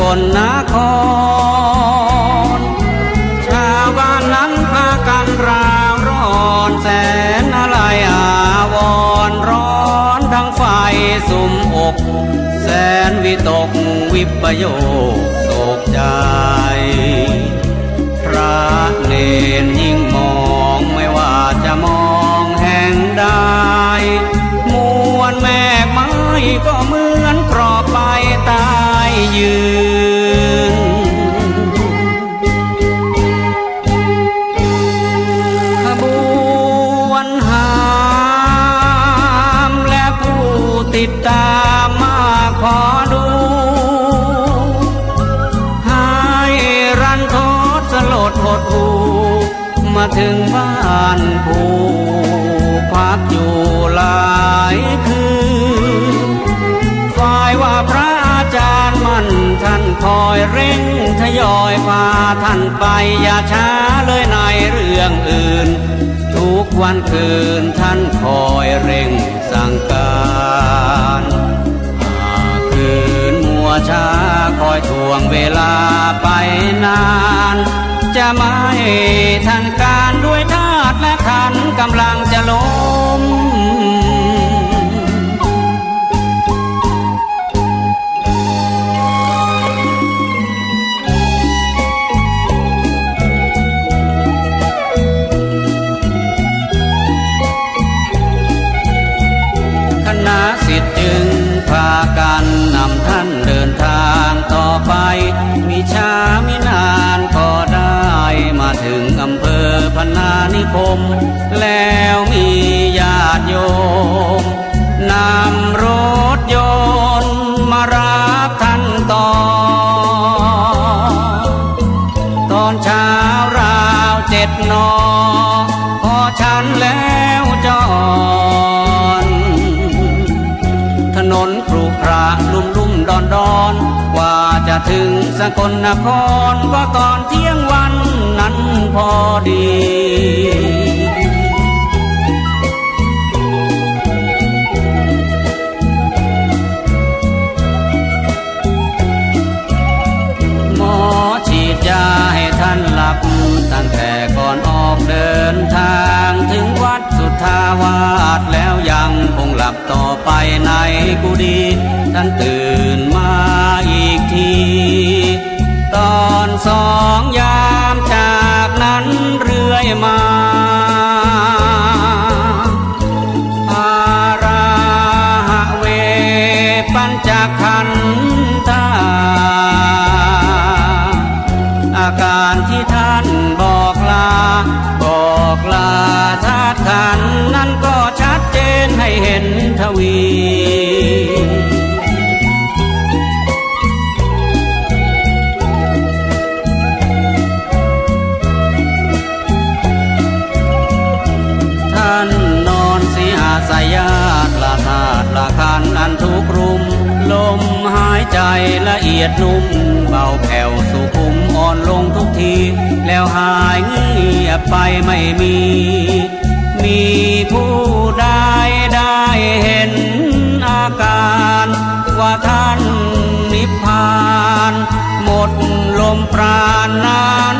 กลนคร ชาวบ้านนั้นพากันราวร้อนแสนอะไรอาวรณ์ร้อนทั้งไฟสุมอก แสนวิตกวิปโยคโศกใจ พระเนนยิ่งมองไม่ว่าจะมองแห่งใดมวลแม่ไม้ก็เหมือนกรอบไปตายยืน ติดตามมาขอดูให้รันทดสลดหดหูมาถึงบ้านผู้พักอยู่หลายคืนฝ่ายว่าพระอาจารย์มันท่านคอยเร่งทยอยพาท่านไปอย่าช้าเลยในเรื่องอื่น วันคืนท่านคอยเร่งสั่งการหากคืนมัวช้าคอยทวงเวลาไปนาน จะไม่ทันการด้วยธาตุและขันกำลังจะล้ม ถึงสกลนครก็ตอนเที่ยงวันนั้นพอดี หมอฉีดยาให้ท่านหลับ ตั้งแต่ก่อนออกเดินทางถึงวัดสุทธาวาสแล้วยังคงหลับต่อไปในกุฏิท่านตื่น สองยามจากนั้นเรื่อยมาอาราหเวปัญจขันธาอาการที่ท่านบอกลา บอกลาธาตุขันนั้นก็ชัดเจนให้เห็นทวี สียสายาตละธาตุละขันอันทุกรุม ลมหายใจละเอียดนุ่ม เบาแผ่วสุขุมอ่อนลงทุกที แล้วหายเงียบไปไม่มี มีผู้ใดได้เห็นอาการว่าท่านนิพพาน หมดลมปราณนั้น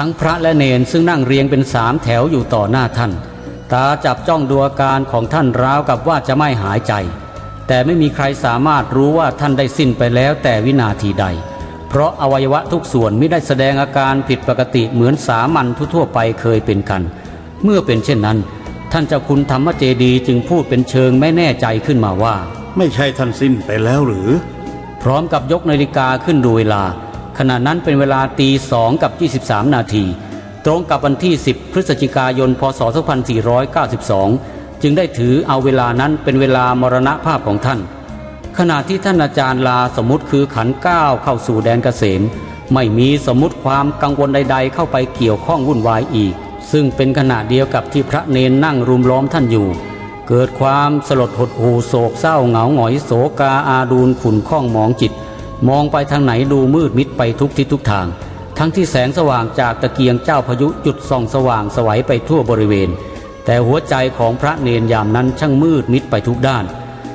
ทั้งพระและเนนซึ่งนั่งเรียงเป็นสามแถวอยู่ต่อหน้าท่าน ตาจับจ้องดูอาการของท่านราวกับว่าจะไม่หายใจ แต่ไม่มีใครสามารถรู้ว่าท่านได้สิ้นไปแล้วแต่วินาทีใด เพราะอวัยวะทุกส่วนไม่ได้แสดงอาการผิดปกติเหมือนสามัญทั่วๆไปเคยเป็นกัน เมื่อเป็นเช่นนั้น ท่านเจ้าคุณธรรมเจดีย์จึงพูดเป็นเชิงไม่แน่ใจขึ้นมาว่า ไม่ใช่ท่านสิ้นไปแล้วหรือ พร้อมกับยกนาฬิกาขึ้นดูเวลา ขณะนั้นเป็นเวลาตีสองกับ 23 นาที ตรงกับวันที่ 10 พฤศจิกายน พศ 2492 จึงได้ถือเอาเวลานั้นเป็นเวลามรณภาพของท่าน ขณะที่ท่านอาจารย์ลาสมมติคือขันก้าวเข้าสู่แดนเกษม ไม่มีสมมติความกังวลใด ๆ เข้าไปเกี่ยวข้องวุ่นวายอีก ซึ่งเป็นขณะเดียวกับที่พระเนนนั่งรุมล้อมท่านอยู่ เกิดความสลดหดหูโศกเศร้าเหงาหงอยโศกาอาดูลขุนข้องมองจิต มองไปทางไหนดูมืดมิดไปทุกทิศทุกทาง ทั้งที่แสงสว่างจากตะเกียงเจ้าพายุจุดส่องสว่างสวัยไปทั่วบริเวณ แต่หัวใจของพระเนนยามนั้นช่างมืดมิดไปทุกด้าน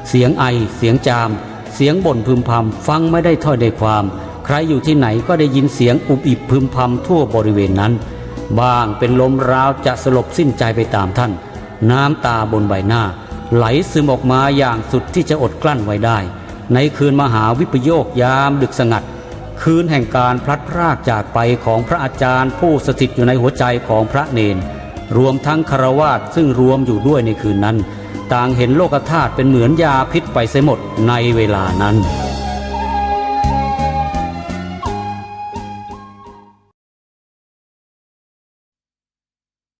เสียงไอ เสียงจาม เสียงบ่นพึมพำฟังไม่ได้ถ้อยได้ความ ใครอยู่ที่ไหนก็ได้ยินเสียงอุบอิบพึมพำทั่วบริเวณนั้น บ้างเป็นลมราวจะสลบสิ้นใจไปตามท่าน น้ำตาบนใบหน้า ไหลซึมออกมาอย่างสุดที่จะอดกลั้นไว้ได้ ในคืนมหาวิปโยคยามดึกสงัด คืนแห่งการพลัดพรากจากไปของพระอาจารย์ผู้สถิตอยู่ในหัวใจของพระเนน รวมทั้งคารวาสซึ่งรวมอยู่ด้วยในคืนนั้น ต่างเห็นโลกธาตุเป็นเหมือนยาพิษไปเสียหมดในเวลานั้น